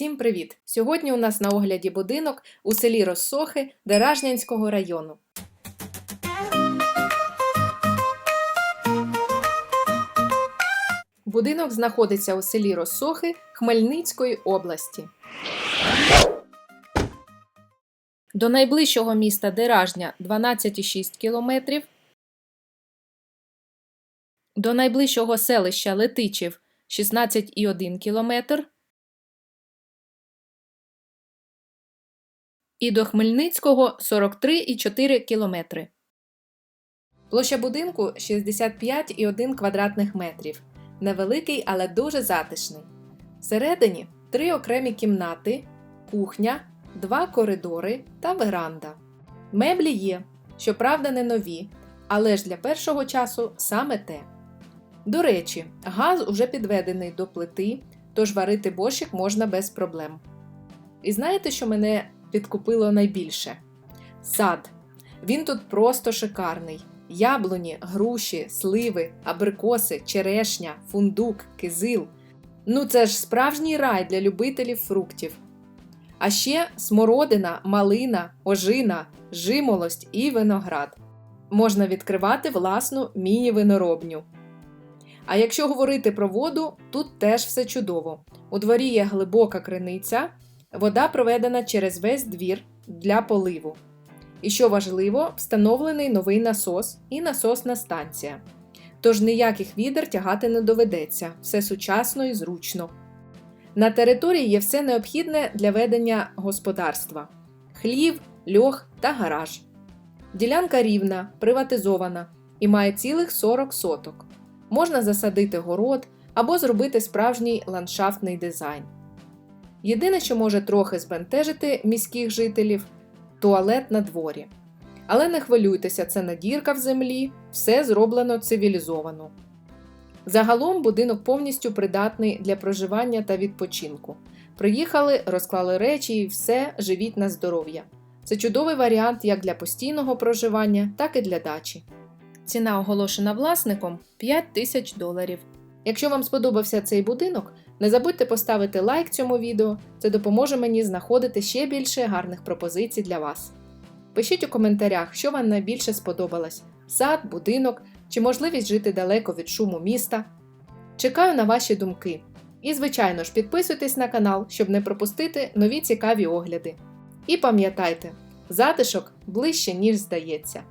Всім привіт! Сьогодні у нас на огляді будинок у селі Россохи Деражнянського району. Будинок знаходиться у селі Россохи Хмельницької області. До найближчого міста Деражня 12,6 км. До найближчого селища Летичів 16,1 км. І до Хмельницького 43,4 кілометри. Площа будинку 65,1 квадратних метрів. Невеликий, але дуже затишний. Всередині три окремі кімнати, кухня, два коридори та веранда. Меблі є, щоправда, не нові, але ж для першого часу саме те. До речі, газ уже підведений до плити, тож варити борщик можна без проблем. І знаєте, що мене підкупило найбільше. Сад. Він тут просто шикарний. Яблуні, груші, сливи, абрикоси, черешня, фундук, кизил. Ну це ж справжній рай для любителів фруктів. А ще смородина, малина, ожина, жимолость і виноград. Можна відкривати власну міні-виноробню. А якщо говорити про воду, тут теж все чудово. У дворі є глибока криниця, Вода проведена через весь двір для поливу. І що важливо, встановлений новий насос і насосна станція. Тож ніяких відер тягати не доведеться, все сучасно і зручно. На території є все необхідне для ведення господарства: хлів, льох та гараж. Ділянка рівна, приватизована і має цілих 40 соток. Можна засадити город або зробити справжній ландшафтний дизайн. Єдине, що може трохи збентежити міських жителів туалет на дворі. Але не хвилюйтеся, це не дірка в землі, все зроблено цивілізовано. Загалом будинок повністю придатний для проживання та відпочинку. Приїхали, розклали речі і все, живіть на здоров'я. Це чудовий варіант як для постійного проживання, так і для дачі. Ціна оголошена власником 5 тисяч доларів. Якщо вам сподобався цей будинок, не забудьте поставити лайк цьому відео, це допоможе мені знаходити ще більше гарних пропозицій для вас. Пишіть у коментарях, що вам найбільше сподобалось: сад, будинок чи можливість жити далеко від шуму міста. Чекаю на ваші думки. І, звичайно ж, підписуйтесь на канал, щоб не пропустити нові цікаві огляди. І пам'ятайте, затишок ближче, ніж здається.